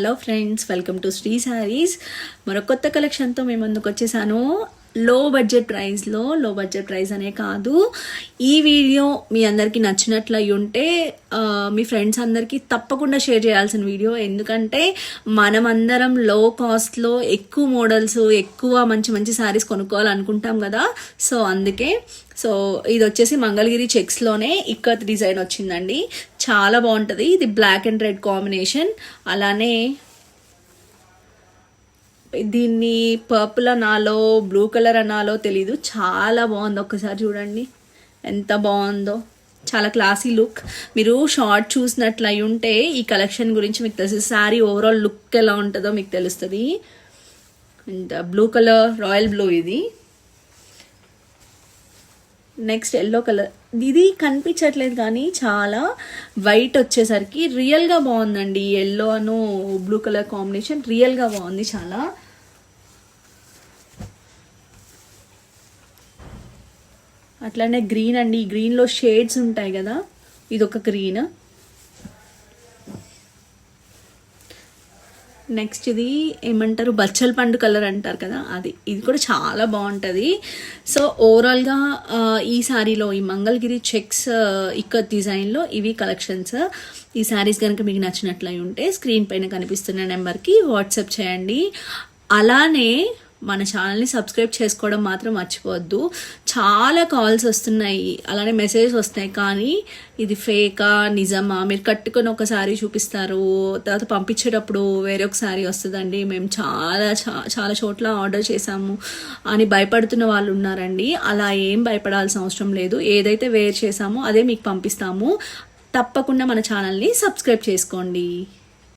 Hello friends welcome to Sri sarees మరో కొత్త కలెక్షన్తో మేము ముందుకు వచ్చేసాను. లో బడ్జెట్ ప్రైస్లో లో బడ్జెట్ ప్రైస్ అనే కాదు. ఈ వీడియో మీ అందరికీ నచ్చినట్లు ఉంటే మీ ఫ్రెండ్స్ అందరికీ తప్పకుండా షేర్ చేయాల్సిన వీడియో. ఎందుకంటే మనమందరం లో కాస్ట్లో ఎక్కువ మోడల్స్ ఎక్కువ మంచి మంచి శారీస్ కొనుక్కోవాలనుకుంటాం కదా. సో అందుకే సో ఇది వచ్చేసి మంగళగిరి చెక్స్లోనే ఇక్కత్ డిజైన్ వచ్చిందండి. చాలా బాగుంటుంది. ఇది బ్లాక్ అండ్ రెడ్ కాంబినేషన్ అలానే దీన్ని పర్పుల్ అనాలో బ్లూ కలర్ అనాలో తెలీదు. చాలా బాగుంది. ఒక్కసారి చూడండి. ఎంత బాగుందో. చాలా క్లాసీ లుక్. మీరు షార్ట్ చూసినట్లయి ఉంటే ఈ కలెక్షన్ గురించి మీకు తెలుసు శారీ ఓవరాల్ లుక్ ఎలా ఉంటుందో మీకు తెలుస్తుంది. And blue colour royal blue ఇది. Next yellow colour. ఇది కనిపించట్లేదు కానీ చాలా వైట్ వచ్చేసరికి రియల్గా బాగుందండి. ఎల్లో అను బ్లూ కలర్ కాంబినేషన్ రియల్గా బాగుంది చాలా. అట్లానే గ్రీన్ అండి. గ్రీన్లో షేడ్స్ ఉంటాయి కదా. ఇది ఒక గ్రీన్. నెక్స్ట్ ఇది ఏమంటారు? బచ్చల పండు కలర్ అంటారు కదా అది. ఇది కూడా చాలా బాగుంటుంది. సో ఓవరాల్గా ఈ శారీలో ఈ మంగళగిరి చెక్స్ ఇక్క డిజైన్లో ఇవి కలెక్షన్స్ ఈ శారీస్ కనుక మీకు నచ్చినట్లయి ఉంటే స్క్రీన్ పైన కనిపిస్తున్న నెంబర్కి వాట్సాప్ చేయండి. అలానే మన ఛానల్ని సబ్స్క్రైబ్ చేసుకోవడం మాత్రం మర్చిపోవద్దు. చాలా కాల్స్ వస్తున్నాయి. అలానే మెసేజ్ వస్తున్నాయి. కానీ ఇది ఫేకా నిజమా? మీరు కట్టుకొని ఒక సారీ చూపిస్తారు. తర్వాత పంపించేటప్పుడు వేరే సారీ వస్తుందండి. మేము చాలా చా- చాలా చోట్ల ఆర్డర్ చేసాము అని భయపడుతున్న వాళ్ళు ఉన్నారండి. అలా ఏం భయపడాల్సిన అవసరం లేదు. ఏదైతే వేర్ చేసామో అదే మీకు పంపిస్తాము. తప్పకుండా మన ఛానల్ని సబ్స్క్రైబ్ చేసుకోండి.